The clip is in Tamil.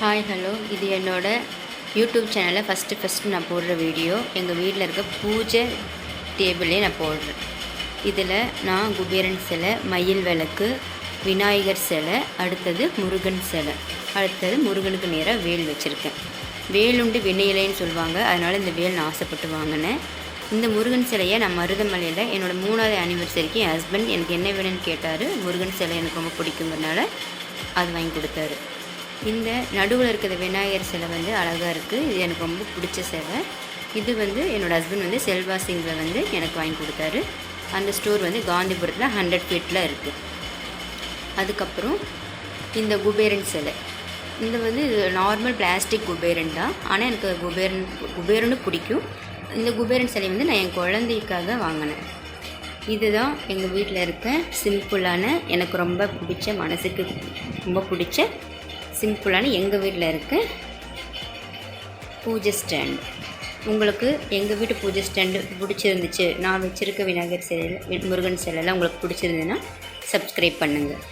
ஹாய் ஹலோ இது என்னோடய யூடியூப் சேனலில் ஃபஸ்ட்டு ஃபஸ்ட்டு நான் போடுற வீடியோ எங்கள் வீட்டில் இருக்க பூஜை டேபிளே நான் போடுறேன். இதில் நான் குபேரன் சிலை மயில் விளக்கு விநாயகர் சிலை அடுத்தது முருகன் சிலை. அடுத்தது முருகனுக்கு நேராக வேல் வச்சுருக்கேன். வேலுண்டு வினையிலைன்னு சொல்லுவாங்க. அதனால் இந்த வேல் நான் ஆசைப்பட்டு வாங்கினேன். இந்த முருகன் சிலையை நான் மருதமலையில் என்னோடய மூணாவது ஆனிவர்சரிக்கு என் ஹஸ்பண்ட் எனக்கு என்ன வேணும்னு கேட்டார். முருகன் சிலை எனக்கு ரொம்ப பிடிக்குங்கிறனால அது வாங்கி கொடுத்தாரு. இந்த நடுவில் இருக்கிற விநாயகர் சிலை வந்து அழகாக இருக்குது இது எனக்கு ரொம்ப பிடிச்ச சிலை. இது வந்து என்னோடய ஹஸ்பண்ட் வந்து செல்வா சிங்கில் வந்து எனக்கு வாங்கி கொடுத்தாரு. அந்த ஸ்டோர் வந்து காந்திபுரத்தில் ஹண்ட்ரட் ஃபீட்டில் இருக்குது அதுக்கப்புறம் இந்த குபேரன் சிலை. இந்த வந்து நார்மல் பிளாஸ்டிக் குபேரன் தான். ஆனால் எனக்கு குபேரன் குபேரனும் பிடிக்கும். இந்த குபேரன் சிலை வந்து நான் என் குழந்தைக்காக வாங்கினேன். இதுதான் எங்கள் வீட்டில் இருக்க சிம்பிளான எனக்கு ரொம்ப பிடிச்ச மனசுக்கு ரொம்ப பிடிச்ச சிம்பிளான எங்கள் வீட்டில் இருக்க பூஜை ஸ்டாண்ட். உங்களுக்கு எங்கள் வீட்டு பூஜை ஸ்டாண்டு பிடிச்சிருந்துச்சு? நான் வச்சுருக்க விநாயகர் சிலையில் முருகன் சிலையெல்லாம் உங்களுக்கு பிடிச்சிருந்ததுன்னா சப்ஸ்கிரைப் பண்ணுங்கள்